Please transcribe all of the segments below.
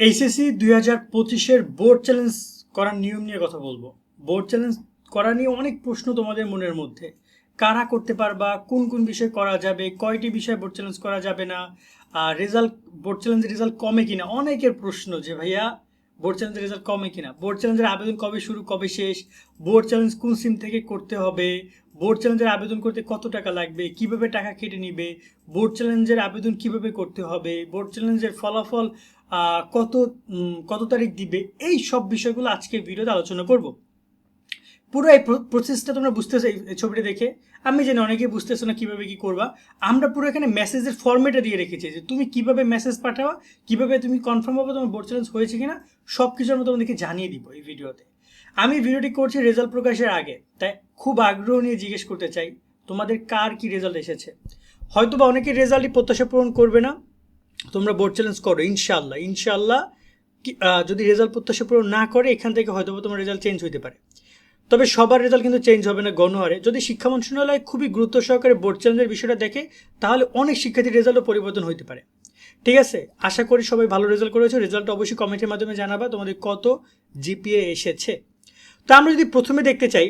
HSC দুই হাজার পঁচিশের বোর্ড চ্যালেঞ্জ করার নিয়ম নিয়ে কথা বলব। বোর্ড চ্যালেঞ্জ করা নিয়ে অনেক প্রশ্ন তোমাদের মনের মধ্যে। কারা করতে পারবা? কোন কোন বিষয় করা যাবে? কয়টি বিষয় বোর্ড চ্যালেঞ্জ করা যাবে না? আর রেজাল্ট বোর্ড চ্যালেঞ্জের রেজাল্ট কমে কিনা? অনেকের প্রশ্ন যে, ভাইয়া বোর্ড চ্যালেঞ্জের রেজাল্ট কমে কিনা? বোর্ড চ্যালেঞ্জের আবেদন কবে শুরু? কবে শেষ? বোর্ড চ্যালেঞ্জ কোন সিম থেকে করতে হবে? বোর্ড চ্যালেঞ্জের আবেদন করতে কত টাকা লাগবে? কীভাবে টাকা কেটে নিবে? বোর্ড চ্যালেঞ্জের আবেদন কীভাবে করতে হবে? বোর্ড চ্যালেঞ্জের ফলাফল কত কত তারিখ দিবে? এই সব বিষয়গুলো আজকে ভিডিওতে আলোচনা করব। পুরো এই প্রসেসটা তোমরা বুঝতেছো এই ছবিটা দেখে। আমি জানি অনেকে বুঝতেছো না কীভাবে কী করবা। আমরা পুরো এখানে মেসেজের ফর্মেটে দিয়ে রেখেছি যে তুমি কীভাবে মেসেজ পাঠাবা, কীভাবে তুমি কনফার্ম হবে তোমার বোর্ড চ্যালেঞ্জ হয়েছে কিনা সব কিছু আমরা তোমাদেরকে জানিয়ে দিব এই ভিডিওতে। আমি ভিডিওটি করছি রেজাল্ট প্রকাশের আগে। তাই খুব আগ্রহ নিয়ে জিজ্ঞেস করতে চাই, তোমাদের কার কি রেজাল্ট এসেছে? হয়তো বা অনেকের রেজাল্টই প্রত্যাশা পূরণ করবে না। তোমরা বোর্ড চ্যালেঞ্জ করো ইনশাল্লাহ ইনশাল্লাহ যদি রেজাল্ট প্রত্যাশা পূরণ না করে, এখান থেকে হয়তো তোমার রেজাল্ট চেঞ্জ হতে পারে। তবে সবার রেজাল্ট কিন্তু চেঞ্জ হবে না গণহারে। যদি শিক্ষা মন্ত্রণালয় খুবই গুরুত্ব সহকারে বোর্ড চ্যালেঞ্জের বিষয়টা দেখে, তাহলে অনেক শিক্ষার্থীর রেজাল্টও পরিবর্তন হতে পারে। ঠিক আছে? আশা করি সবাই ভালো রেজাল্ট করেছ। রেজাল্ট অবশ্যই কমেন্টের মাধ্যমে জানাবা, তোমাদের কত জিপিএ এসেছে। তো আমরা যদি প্রথমে দেখতে চাই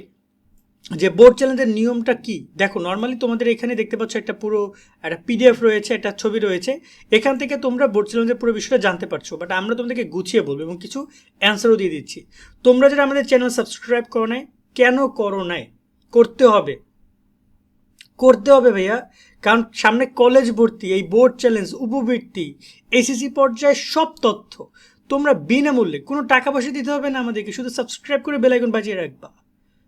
যে বোর্ড চ্যালেঞ্জের নিয়মটা কি? দেখো নর্মালি তোমাদের এখানে দেখতে পাচ্ছ একটা পুরো, একটা পিডিএফ রয়েছে, একটা ছবি রয়েছে। এখান থেকে তোমরা বোর্ড চ্যালেঞ্জের পুরো বিষয়টা জানতে পারছ বাট আমরা তোমাদেরকে গুছিয়ে বলব এবং কিছু অ্যান্সারও দিয়ে দিচ্ছি। তোমরা যারা আমাদের চ্যানেল সাবস্ক্রাইব করো নাই, কেন করো নাই? করতে হবে। করতে হবে ভাইয়া, কারণ সামনে কলেজ ভর্তি, এই বোর্ড চ্যালেঞ্জ উপবৃত্তি এসএসসি পর্যায়ে সব তথ্য। তোমরা বিনামূল্যে, কোনো টাকা পয়সা দিতে হবে না আমাদেরকে, শুধু সাবস্ক্রাইব করে বেলাইকন বাজিয়ে রাখবা।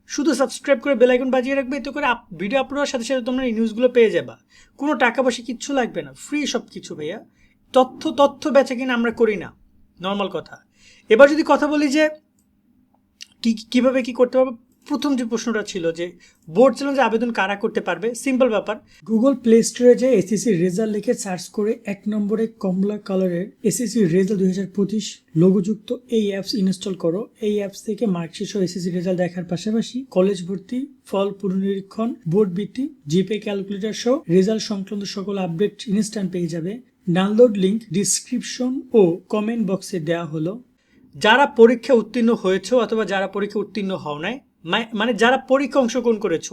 শুধু সাবস্ক্রাইব করে বেলাইকন বাজিয়ে রাখবে, এতে করে ভিডিও আপলোড সাথে সাথে তোমরা এই নিউজগুলো পেয়ে যাবা। কোনো টাকা পয়সা কিচ্ছু লাগবে না ফ্রি সব কিছু ভাইয়া। তথ্য তথ্য বেচা কিনা আমরা করি না নর্মাল কথা। এবার যদি কথা বলি যে কী, কীভাবে কী করতে পারবে প্রথম যে প্রশ্নটা ছিল যে বোর্ড চ্যালেঞ্জে আবেদন কারা করতে পারবে? সিম্পল ব্যাপার। গুগল প্লে স্টোরে যে এসএসসি রেজাল্ট লিখে সার্চ করে এক নম্বরে কমলা কালারের এসএসসি রেজাল্ট দুই হাজার পঁচিশ লোগোযুক্ত এই অ্যাপস ইনস্টল করো। এই অ্যাপস থেকে মার্কশিট সহ এসএসসি রেজাল্ট দেখার পাশাপাশি কলেজ ভর্তি ফল পুনরীক্ষণ বোর্ড বৃত্তি জিপে ক্যালকুলেটর সহ রেজাল্ট সংক্রান্ত সকল আপডেট ইনস্ট্যান্ট পেয়ে যাবে। ডাউনলোড লিঙ্ক ডিসক্রিপশন ও কমেন্ট বক্সে দেওয়া হলো। যারা পরীক্ষা উত্তীর্ণ হয়েছে অথবা যারা পরীক্ষা উত্তীর্ণ হও নাই মানে যারা পরীক্ষা অংশগ্রহণ করেছ,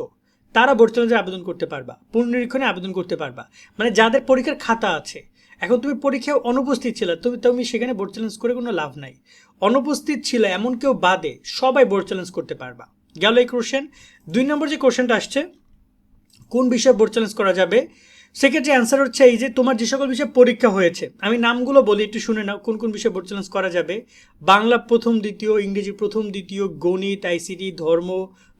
তারা বোর্ড চ্যালেঞ্জে আবেদন করতে পারবা পুনরীক্ষণে আবেদন করতে পারবা। মানে যাদের পরীক্ষার খাতা আছে, এখন তুমি পরীক্ষায় অনুপস্থিত ছিলে তুমি তুমি সেখানে বোর্ড চ্যালেঞ্জ করে কোনো লাভ নাই। অনুপস্থিত ছিল এমন কেউ বাদে সবাই বোর্ড চ্যালেঞ্জ করতে পারবা। গেল এই কোশ্চেন দুই নম্বর যে কোশ্চেনটা আসছে, কোন বিষয়ে বোর্ড চ্যালেঞ্জ করা যাবে? সেক্ষেত্রে অ্যান্সার হচ্ছে এই যে তোমার যে সকল বিষয়ে পরীক্ষা হয়েছে। আমি নামগুলো বলি, একটু শুনে নাও, কোন কোন বিষয়ে বোর্ড চ্যালেঞ্জ করা যাবে। বাংলা প্রথম, দ্বিতীয়, ইংরেজি প্রথম, দ্বিতীয়, গণিত আইসিটি ধর্ম,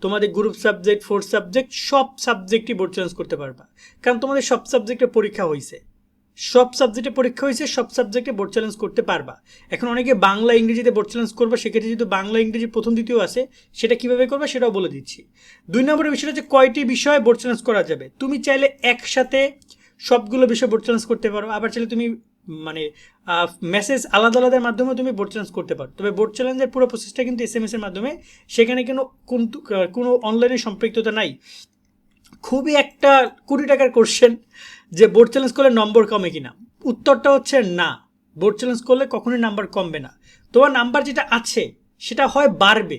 তোমাদের গ্রুপ সাবজেক্ট ফোর্থ সাবজেক্ট সব সাবজেক্টই বোর্ড চ্যালেঞ্জ করতে পারবা। কারণ তোমাদের সব সাবজেক্টে পরীক্ষা হয়েছে সব সাবজেক্টে পরীক্ষা হয়েছে, সব সাবজেক্টে বোর্ড চ্যালেঞ্জ করতে পারবা। এখন অনেকে বাংলা, ইংরেজিতে বোর্ড চ্যালেঞ্জ করবা, সেক্ষেত্রে যদি বাংলা, ইংরেজি প্রথম, দ্বিতীয় আছে, সেটা কীভাবে করবে সেটাও বলে দিচ্ছি। দুই নম্বরের বিষয়টা হচ্ছে কয়টি বিষয়ে বোর্ড চ্যালেঞ্জ করা যাবে? তুমি চাইলে একসাথে সবগুলো বিষয় বোর্ড চ্যালেঞ্জ করতে পারো, আবার চাইলে তুমি মানে মেসেজ আলাদা আলাদার মাধ্যমে তুমি বোর্ড চ্যালেঞ্জ করতে পারো। তবে বোর্ড চ্যালেঞ্জের পুরো প্রসেসটা কিন্তু এস এম এস এর মাধ্যমে, সেখানে কোনো কোনো অনলাইনে সম্পৃক্ততা নাই। খুবই একটা কুড়ি টাকার কোশ্চেন যে বোর্ড চ্যালেঞ্জ করলে নম্বর কমে কিনা? উত্তরটা হচ্ছে না। বোর্ড চ্যালেঞ্জ করলে কখনোই নাম্বার কমবে না। তোমার নাম্বার যেটা আছে, সেটা হয় বাড়বে।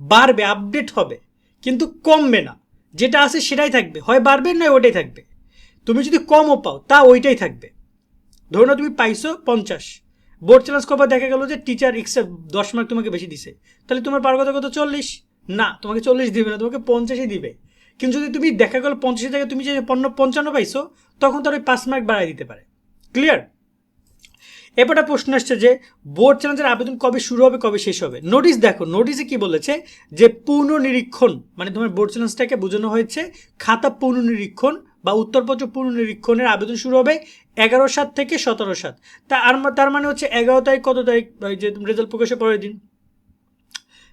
বাড়বে আপডেট হবে, কিন্তু কমবে না। যেটা আছে সেটাই থাকবে। হয় বাড়বে নয় ওটাই থাকবে। তুমি যদি কমও পাও, তা ওইটাই থাকবে। ধরো না তুমি পাইছো পঞ্চাশ। বোর্ড চ্যালেঞ্জ করবার দেখা গেল যে টিচার এক্সট্রা দশ মার্ক তোমাকে বেশি দিছে। তাহলে তোমার পারগত কত? চল্লিশ। না, তোমাকে চল্লিশ দিবে না, তোমাকে পঞ্চাশই দিবে। কিন্তু যদি তুমি দেখা গেল পঞ্চাশের জায়গায় তুমি যে পণ্য পঞ্চান্ন পাইছো তখন তার ওই পাঁচ মার্ক বাড়াই দিতে পারে। ক্লিয়ার এবার একটা প্রশ্ন আসছে যে বোর্ড চ্যালেঞ্জের আবেদন কবে শুরু হবে, কবে শেষ হবে? নোটিশ দেখো নোটিশে কি বলেছে? যে পুনর্নিরীক্ষণ মানে তোমার বোর্ড চ্যালেঞ্জটাকে বোঝানো হয়েছে, খাতা পুনর্নিরীক্ষণ বা উত্তরপত্র পুনর্নিরীক্ষণের আবেদন শুরু হবে এগারো সাত থেকে সতেরো সাত। তা আর তার মানে হচ্ছে এগারো তারিখ কত তারিখ? যে রেজাল্ট প্রকাশের পরের দিন।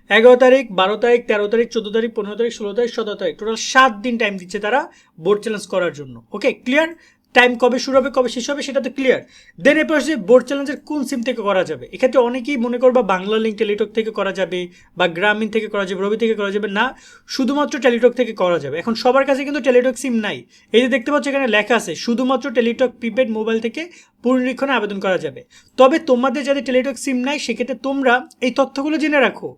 এগারো তারিখ, বারো তারিখ, তেরো তারিখ, চোদ্দ তারিখ, পনেরো তারিখ, ষোলো তারিখ, সতেরো তারিখ। টোটাল সাত দিন টাইম দিচ্ছে তারা বোর্ড চ্যালেঞ্জ করার জন্য। ওকে ক্লিয়ার টাইম কবে শুরু হবে, কবে শেষ হবে, সেটা তো ক্লিয়ার দেন এরপর হচ্ছে বোর্ড চ্যালেঞ্জের কোন সিম থেকে করা যাবে? এক্ষেত্রে অনেকেই মনে করবা বাংলা লিঙ্ক টেলিটক থেকে করা যাবে বা গ্রামীণ থেকে করা যাবে রবি থেকে করা যাবে। না, শুধুমাত্র টেলিটক থেকে করা যাবে। এখন সবার কাছে কিন্তু টেলিটক সিম নাই। এই যে দেখতে পাচ্ছ এখানে লেখা আছে, শুধুমাত্র টেলিটক প্রিপেড মোবাইল থেকে পুনরীক্ষণে আবেদন করা যাবে। তবে তোমাদের যাদের টেলিটক সিম নাই, সেক্ষেত্রে তোমরা এই তথ্যগুলো জেনে রাখো।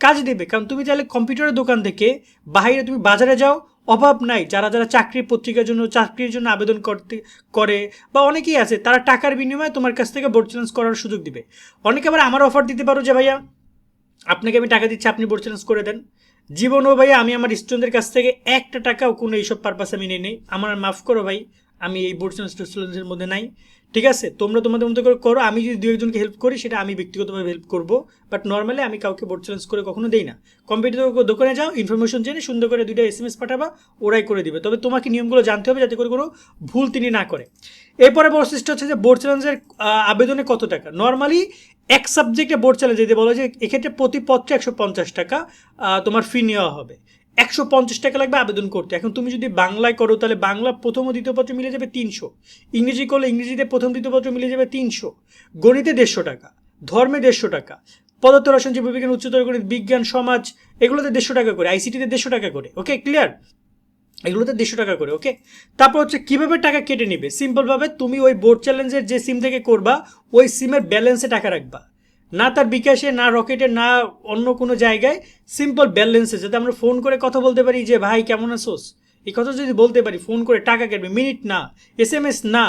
কাজ দেবে। কারণ তুমি চাইলে কম্পিউটারের দোকান থেকে বাইরে তুমি বাজারে যাও, অভাব নাই। যারা যারা চাকরির পত্রিকার জন্য, চাকরির জন্য আবেদন করতে, করে বা অনেকেই আছে, তারা টাকার বিনিময়ে তোমার কাছ থেকে বোর্ড চ্যালেঞ্জ করার সুযোগ দিবে। অনেকে আবার আমার অফার দিতে পারো যে, ভাইয়া, আপনাকে আমি টাকা দিচ্ছি, আপনি বোর্ড চ্যালেঞ্জ করে দেন। জীবনও ভাইয়া, আমি আমার স্টুডেন্টদের কাছ থেকে একটা টাকাও কোনো এইসব পারপাস আমি নিয়ে নেই। আমার মাফ করো ভাই, আমি এই বোর্ড চ্যালেঞ্জ চ্যালেঞ্জের মধ্যে নাই। ঠিক আছে? তোমরা তোমাদের মতো করে করো, আমি যদি দু একজনকে হেল্প করি, সেটা আমি ব্যক্তিগতভাবে হেল্প করব। বাট নর্মালি আমি কাউকে বোর্ড চ্যালেঞ্জ করে কখনো দেই না। কম্পিউটার দোকানে যাও ইনফরমেশন জেনে সুন্দর করে দুইটা এস এম এস পাঠাবা, ওরাই করে দিবে। তবে তোমাকে নিয়মগুলো জানতে হবে যাতে করে কোনো ভুল তিনি না করে। এরপরে প্রসেসটা হচ্ছে যে বোর্ড চ্যালেঞ্জের আবেদনে কত টাকা? নর্মালি এক সাবজেক্টে বোর্ড চ্যালেঞ্জ যদি বলো যে এক্ষেত্রে প্রতি পত্রে একশো পঞ্চাশ টাকা তোমার ফি নেওয়া হবে। একশো পঞ্চাশ টাকা লাগবে আবেদন করতে। এখন তুমি যদি বাংলায় করো, তাহলে বাংলা প্রথম ও দ্বিতীয় পত্র মিলে যাবে তিনশো। ইংরেজি করলে ইংরেজিতে প্রথম দ্বিতীয় পত্র মিলে যাবে তিনশো। গণিতে দেড়শো টাকা, ধর্মে দেড়শো টাকা পদার্থ রসায়ন জীববিজ্ঞান, উচ্চতর গণিত, বিজ্ঞান, সমাজ, এগুলোতে দেড়শো টাকা করে, আইসিটিতে দেড়শো টাকা করে ওকে ক্লিয়ার এগুলোতে দেড়শো টাকা করে ওকে তারপর হচ্ছে কীভাবে টাকা কেটে নিবে? সিম্পলভাবে তুমি ওই বোর্ড চ্যালেঞ্জের যে সিম থেকে করবা, ওই সিমের ব্যালেন্সে টাকা রাখবা। না তার বিকাশে, না রকেটে, না অন্য কোনো জায়গায় সিম্পল ব্যালেন্সে যাতে আমরা ফোন করে কথা বলতে পারি যে, ভাই, কেমন আছোস? এই কথা যদি বলতে পারি ফোন করে টাকা কেটবে মিনিট না এস এম এস না,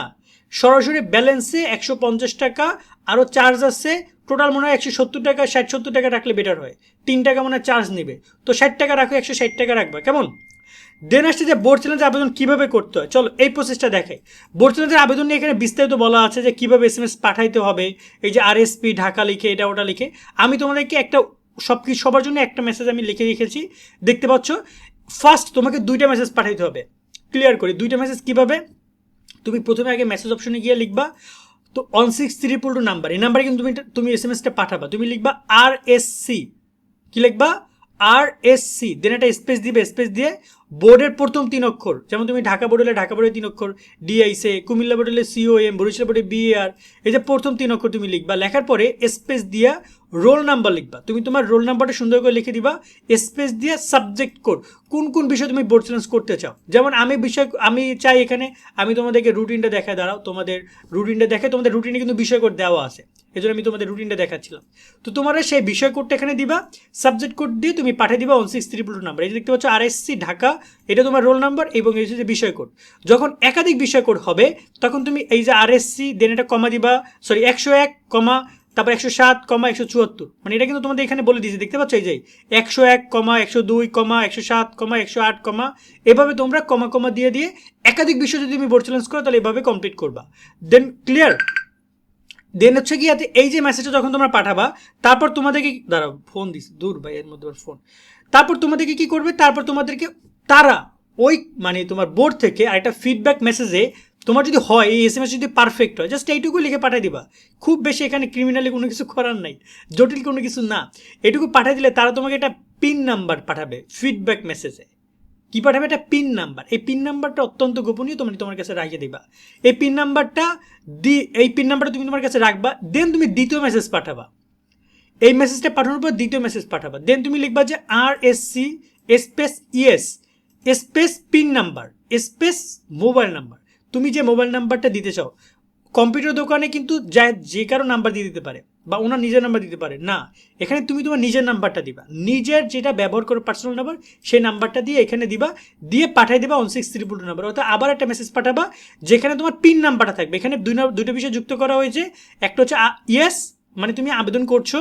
সরাসরি ব্যালেন্সে একশো পঞ্চাশ টাকা আরও চার্জ আছে টোটাল মনে হয় একশো সত্তর টাকা, ষাট সত্তর টাকা রাখলে বেটার হয়। তিন টাকা মনে হয় চার্জ নেবে। তো ষাট টাকা রাখো, একশো ষাট টাকা রাখবা। কেমন? দেন যে বোর্ড চ্যালেঞ্জের আবেদন কীভাবে করতে হয়? চলো, এই প্রসেসটা দেখাই। বোর্ড চ্যালেঞ্জের আবেদন নিয়ে এখানে বিস্তারিত বলা আছে যে কীভাবে এস এম এস পাঠাইতে হবে, এই যে আরএসপি ঢাকা লিখে, এটা ওটা লিখে। আমি তোমাদেরকে একটা সব কিছু সবার জন্য একটা মেসেজ আমি লিখে রেখেছি। দেখতে পাচ্ছ? ফার্স্ট তোমাকে দুইটা মেসেজ পাঠাইতে হবে। ক্লিয়ার করি, দুইটা মেসেজ কীভাবে? তুমি প্রথমে আগে মেসেজ অপশনে গিয়ে লিখবা। তো one six three two number এই নাম্বারে কিন্তু তুমি তুমি এস এম এসটা পাঠাবা। তুমি লিখবা আর এস সি কি লিখবা? আর এস সি দেন একটা স্পেস দিবে স্পেস দিয়ে বোর্ডের প্রথম তিন অক্ষর। যেমন তুমি ঢাকা বোর্ড হলে ঢাকা বোর্ডের তিন অক্ষর ডিআইসে কুমিল্লা বোর্ড হলে সিও এম বরিশাল বোর্ডে বিএআর এই যে প্রথম তিন অক্ষর তুমি লিখবা। লেখার পরে স্পেস দিয়া রোল নাম্বার লিখবা। তুমি তোমার রোল নাম্বারটা সুন্দর করে লিখে দিবা, স্পেস দিয়ে সাবজেক্ট কোড, কোন কোন বিষয় তুমি বোর্ড চ্যালেঞ্জ করতে চাও। যেমন আমি বিষয়, আমি চাই এখানে, আমি তোমাদেরকে রুটিনটা দেখায় দাঁড়াও, তোমাদের রুটিনটা দেখে তোমাদের রুটিনে কিন্তু বিষয় কোড দেওয়া আছে। এই জন্য আমি তোমাদের রুটিনটা দেখাচ্ছিলাম। তো তোমরা সেই বিষয় কোডটা এখানে দিবা সাবজেক্ট কোড দিয়ে তুমি পাঠিয়ে দিবা one six three two number এই দেখতে পাচ্ছ আর ঢাকা এটা তোমার রোল নাম্বার এবং এই যে বিষয় কোড যখন একাধিক বিষয় কোড হবে, তখন তুমি এই যে আর এস সি দেন এটা কমা দিবা সরি একশো এক কমা তারপর একশো সাত কমা একশো চুয়াত্তর। মানে এটা কিন্তু তোমাদের এখানে বলে দিয়েছে, দেখতে পাচ্ছ এই যে একশো এক কমা একশো দুই কমা একশো সাত কমা একশো আট কমা, এভাবে তোমরা কমা কমা দিয়ে দিয়ে একাধিক বিষয় যদি তুমি বোর্ড চ্যালেঞ্জ করো, তাহলে এভাবে কমপ্লিট করবা। দেন ক্লিয়ার দেন হচ্ছে কি এই যে মেসেজটা যখন তোমরা পাঠাবা, তারপর তোমাদেরকে দাঁড়াও ফোন দিস দূর ভাই, এর মধ্যে ফোন তারপর তোমাদেরকে কি করবে? তারপর তোমাদেরকে তারা ওই মানে তোমার বোর্ড থেকে আরেকটা ফিডব্যাক মেসেজে তোমার যদি হয়, এই এস এম এস যদি পারফেক্ট হয় জাস্ট এইটুকু লিখে পাঠিয়ে দিবা। খুব বেশি এখানে ক্রিমিনালি কোনো কিছু করার নাই, জটিল কোনো কিছু না। এটুকু পাঠিয়ে দিলে তারা তোমাকে একটা পিন নাম্বার পাঠাবে ফিডব্যাক মেসেজে কি পাঠাবে? একটা পিন নাম্বার এই পিন নাম্বারটা অত্যন্ত গোপনীয়, তুমি তোমার কাছে রাখিয়ে দিবা। এই পিন নাম্বারটা দি, এই পিন নাম্বারটা তুমি তোমার কাছে রাখবা দেন তুমি দ্বিতীয় মেসেজ পাঠাবা। এই মেসেজটা পাঠানোর পর দ্বিতীয় মেসেজ পাঠাবা। দেন তুমি লিখবা যে R S C space ES space pin number space mobile number তুমি যে মোবাইল নাম্বারটা দিতে চাও, কম্পিউটার দোকানে কিন্তু যা যে কারও নাম্বার দিয়ে দিতে পারে, বা ওনার নিজের নাম্বার দিতে পারে। না, এখানে তুমি তোমার নিজের নাম্বারটা দিবা। নিজের যেটা ব্যবহার করো পার্সোনাল নাম্বার সেই নাম্বারটা দিয়ে এখানে দিবা, দিয়ে পাঠিয়ে দিবা one six three two number অর্থাৎ আবার একটা মেসেজ পাঠাবা, যেখানে তোমার পিন নাম্বারটা থাকবে। এখানে দুই দুটো বিষয় যুক্ত করা হয়েছে। একটা হচ্ছে ইয়েস মানে তুমি আবেদন করছ,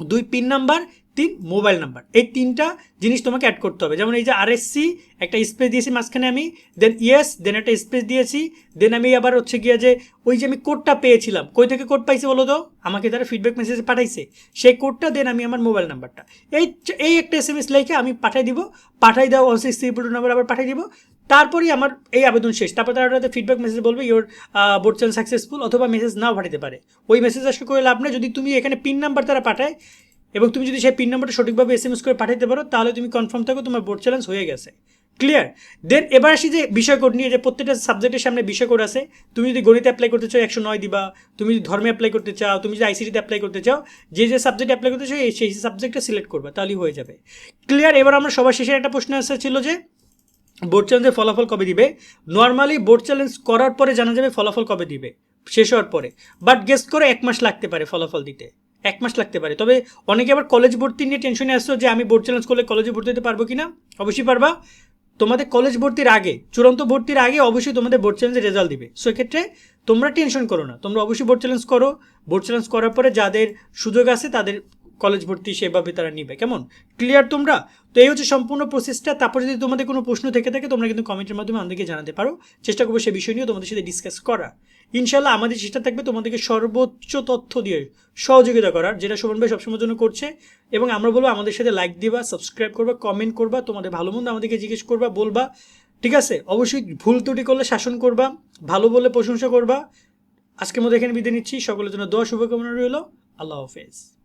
দুই পিন নাম্বার তিন মোবাইল নাম্বার এই তিনটা জিনিস তোমাকে অ্যাড করতে হবে। যেমন এই যে আরএসসি একটা স্পেস দিয়েছি মাঝখানে আমি দেন ইয়েস দেন একটা স্পেস দিয়েছি দেন আমি আবার হচ্ছে গিয়ে যে ওই যে আমি কোডটা পেয়েছিলাম। কই থেকে কোড পাইছি বলো তো? আমাকে তারা ফিডব্যাক মেসেজ পাঠাইছে। সেই কোডটা দেন আমি আমার মোবাইল নাম্বারটা এই এই একটা এস এম এস লিখে আমি পাঠাই দিব। পাঠাই দাও ওয়ান সিক্স থ্রি নাম্বার আবার পাঠাই দিব। তারপরেই আমার এই আবেদন শেষ। তারপর তারা ফিডব্যাক মেসেজ বলবে ইওর বোর্ড সাকসেসফুল অথবা মেসেজ নাও পাঠাতে পারে। ওই মেসেজ আসলে করে লাভ নেই। যদি তুমি এখানে পিন নাম্বার তারা পাঠায় এবং তুমি যদি সেই পিন নম্বরটা সঠিকভাবে এস এম এস করে পাঠাতে পারো, তাহলে তুমি কনফার্ম থাকো তোমার বোর্ড চ্যালেঞ্জ হয়ে গেছে। ক্লিয়ার দেন এবার আসি যে বিষয় কোড নিয়ে যে প্রত্যেকটা সাবজেক্টের সামনে বিষয় কোড আছে, তুমি যদি গণিতে অ্যাপ্লাই করতে চাও একশো নয় দিবা, তুমি যদি ধর্মে অ্যাপ্লাই করতে চাও, তুমি যদি আইসিটিতে অ্যাপ্লাই করতে চাও, যে যে সাবজেক্ট অ্যাপ্লাই করতে চাও, সেই সাবজেক্টটা সিলেক্ট করবা, তাহলেই হয়ে যাবে। ক্লিয়ার এবার আমরা সবার শেষে একটা প্রশ্ন আসা ছিল যে বোর্ড চ্যালেঞ্জের ফলাফল কবে দিবে? নর্মালি বোর্ড চ্যালেঞ্জ করার পরে জানা যাবে ফলাফল কবে দিবে, শেষ হওয়ার পরে। বাট গেস্ট করে এক মাস লাগতে পারে ফলাফল দিতে। এক মাস লাগতে পারে। তবে অনেকে আবার কলেজ ভর্তি নিয়ে টেনশনে আসছো যে আমি বোর্ড চ্যালেঞ্জ করলে কলেজে ভর্তি হতে পারব কি না অবশ্যই পারবা। তোমাদের কলেজ ভর্তির আগে, চূড়ান্ত ভর্তির আগে অবশ্যই তোমাদের বোর্ড চ্যালেঞ্জের রেজাল্ট দিবে। সো এক্ষেত্রে তোমরা টেনশন করো না। তোমরা অবশ্যই বোর্ড চ্যালেঞ্জ করো। বোর্ড চ্যালেঞ্জ করার পরে যাদের সুযোগ আছে তাদের কলেজ ভর্তি সেভাবে তারা নিবে। কেমন? ক্লিয়ার তোমরা? তো এই হচ্ছে সম্পূর্ণ প্রসেসটা তারপর যদি তোমাদের কোনো প্রশ্ন থেকে থাকে, তোমরা কিন্তু কমেন্টের মাধ্যমে আমাদেরকে জানাতে পারো। চেষ্টা করব সে বিষয় নিয়েও তোমাদের সাথে ডিসকাস করা। ইনশাল্লাহ আমাদের চেষ্টা থাকবে তোমাদেরকে সর্বোচ্চ তথ্য দিয়ে সহযোগিতা করার, যেটা শোভন ভাই সবসময়ের জন্য করছে। এবং আমরা বলব আমাদের সাথে লাইক দিবা সাবস্ক্রাইব করবা কমেন্ট করবা, তোমাদের ভালো মন্দ আমাদেরকে জিজ্ঞেস করবা, বলবা। ঠিক আছে? অবশ্যই ভুল ত্রুটি করলে শাসন করবা, ভালো বলে প্রশংসা করবা। আজকের মধ্যে এখানে বিদায় নিচ্ছি। সকলের জন্য দোয়া, শুভকামনা রইল। আল্লাহ হাফেজ।